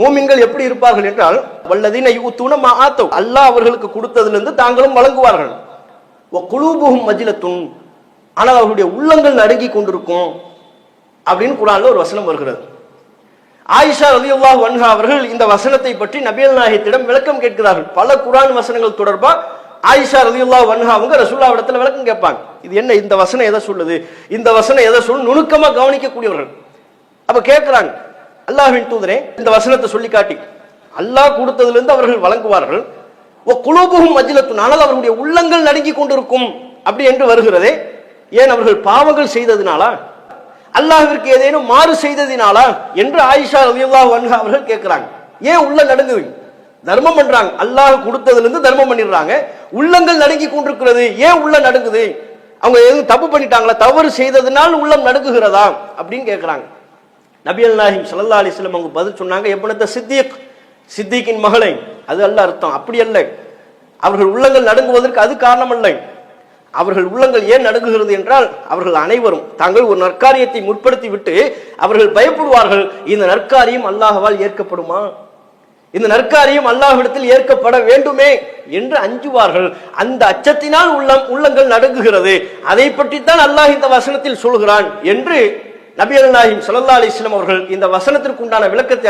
மூமின்கள் எப்படி இருப்பார்கள் என்றால் வல்லதீன யூத்தூன மா அல்லாஹ் அவர்களுக்கு கொடுத்ததிலிருந்து தாங்களும் வழங்குவார்கள். குலூபுகும் மஜிலத்துன். ஆனால் அவர்களுடைய உள்ளங்கள் நடுங்கி கொண்டிருக்கும் அப்படின்னு குரானில் ஒரு வசனம் வருகிறது. ஆயிஷா ரலியல்லாஹு வன்ஹா அவர்கள் இந்த வசனத்தை பற்றி நபியல் நாயகத்திடம் விளக்கம் கேட்கிறார்கள். பல குரான் வசனங்கள் தொடர்பாக ஆயிஷா ரலியல்லாஹு வன்ஹா அவங்க ரசூல்லாவிடத்துல விளக்கம் கேட்பாங்க. இது என்ன? இந்த வசனம் எதை சொல்லுது? இந்த வசனம் எதை சொல்லு நுணுக்கமாக கவனிக்கக்கூடியவர்கள். அப்போ கேட்குறாங்க அல்லாஹ்வின் தூதரே இந்த வசனத்தை சொல்லி காட்டி அல்லாஹ் கொடுத்ததிலிருந்து அவர்கள் வழங்குவார்கள் ஓ குலூபுகும் மஜ்லத்துன் ஆனால் அவருடைய உள்ளங்கள் நடுங்கி கொண்டிருக்கும் அப்படி என்று வருகிறதே. ஏன் அவர்கள் பாவங்கள் செய்ததினாலா? அல்லாஹிற்கு ஏதேனும் மாறு செய்ததினாலா? என்று ஆயிஷா ரலியல்லாஹு அன்ஹா அவர்கள் கேட்கிறாங்க. ஏன் உள்ள நடுங்குது? தர்மம் பண்றாங்க. அல்லாஹ் கொடுத்ததுலேருந்து தர்மம் பண்ணிடுறாங்க. உள்ளங்கள் நடுங்கி கொண்டிருக்கிறது. ஏன் உள்ள நடுங்குது? அவங்க எதுவும் தப்பு பண்ணிட்டாங்களா? தவறு செய்ததினால் உள்ளம் நடுங்குகிறதா? அப்படின்னு கேட்கிறாங்க. நபியல் நாஹிம் சல்லா அலிஸ்லம் அவங்க பதில் சொன்னாங்க எப்பனத்த சித்திக்? சித்திக்கின் மகளை. அது அல்ல அர்த்தம். அப்படி அல்ல. அவர்கள் உள்ளங்கள் நடுங்குவதற்கு அது காரணம் அல்ல அவர்கள் உள்ளங்கள் ஏன் நடுங்குகிறது என்றால் அவர்கள் அனைவரும் தாங்கள் ஒரு நற்காரியத்தை முற்படுத்தி விட்டு அவர்கள் பயப்படுவார்கள் இந்த நற்காரியம் அல்லாஹவால் ஏற்கப்படுமா? இந்த நற்காரியம் அல்லாஹ்விடத்தில் ஏற்கப்பட வேண்டுமே என்று அஞ்சுவார்கள். அந்த அச்சத்தினால் உள்ளம் உள்ளங்கள் நடுங்குகிறது. அதை பற்றித்தான் அல்லாஹ் இந்த வசனத்தில் சொல்கிறான் என்று நபி அல் நாஹிம் ஸல்லல்லாஹு அவர்கள் இந்த வசனத்திற்கு உண்டான விளக்கத்தை